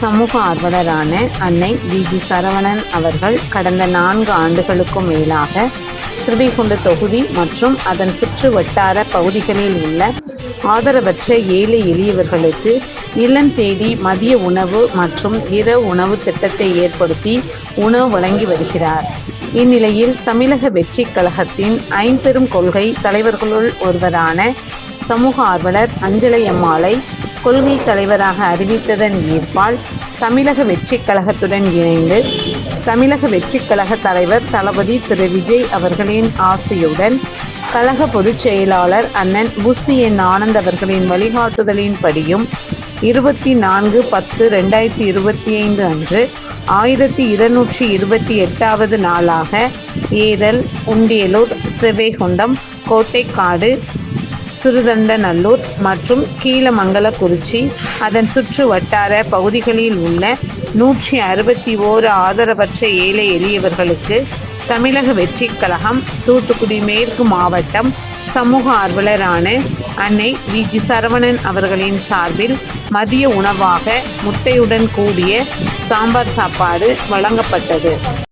சமூக ஆர்வலரான அன்னை we. G. Saravanan அவர்கள் கடந்த நான்கு ஆண்டுகளுக்கும் மேலாக திருவைகுண்ட தொகுதி மற்றும் அதன் சுற்று வட்டார பகுதிகளில் உள்ள ஆதரவற்ற ஏழை எளியவர்களுக்கு இல்லம் தேடி மதிய உணவு மற்றும் இரவு உணவு திட்டத்தை ஏற்படுத்தி உணவு வழங்கி வருகிறார். இந்நிலையில் தமிழக வெற்றி கழகத்தின் ஐம்பெரும் கொள்கை தலைவர்களுள் ஒருவரான சமூக ஆர்வலர் அஞ்சலை அம்மாளை கொள்கை தலைவராக அறிவித்ததன் ஈர்ப்பால் தமிழக வெற்றிக் கழகத்துடன் இணைந்து தமிழக வெற்றிக் கழக தலைவர் தளபதி திரு விஜய் அவர்களின் ஆசையுடன் கழக பொதுச் செயலாளர் அண்ணன் புசி என் ஆனந்த் அவர்களின் வழிகாட்டுதலின்படியும் இருபத்தி நான்கு பத்து ரெண்டாயிரத்தி இருபத்தி ஐந்து அன்று ஆயிரத்தி இருநூற்றி இருபத்தி எட்டாவது நாளாக ஏரல் உண்டியலூர் சிவைகுண்டம் கோட்டைக்காடு சிறுதண்டநல்லூர் மற்றும் கீழமங்கலக்குறிச்சி அதன் சுற்று வட்டார பகுதிகளில் உள்ள நூற்றி அறுபத்தி ஓரு ஆதரவற்ற ஏழை எளியவர்களுக்கு தமிழக வெற்றிக் கழகம் தூத்துக்குடி மேற்கு மாவட்டம் சமூக ஆர்வலரான அன்னை வி. ஜி. சரவணன் அவர்களின் சார்பில் மதிய உணவாக முட்டையுடன் கூடிய சாம்பார் சாப்பாடு வழங்கப்பட்டது.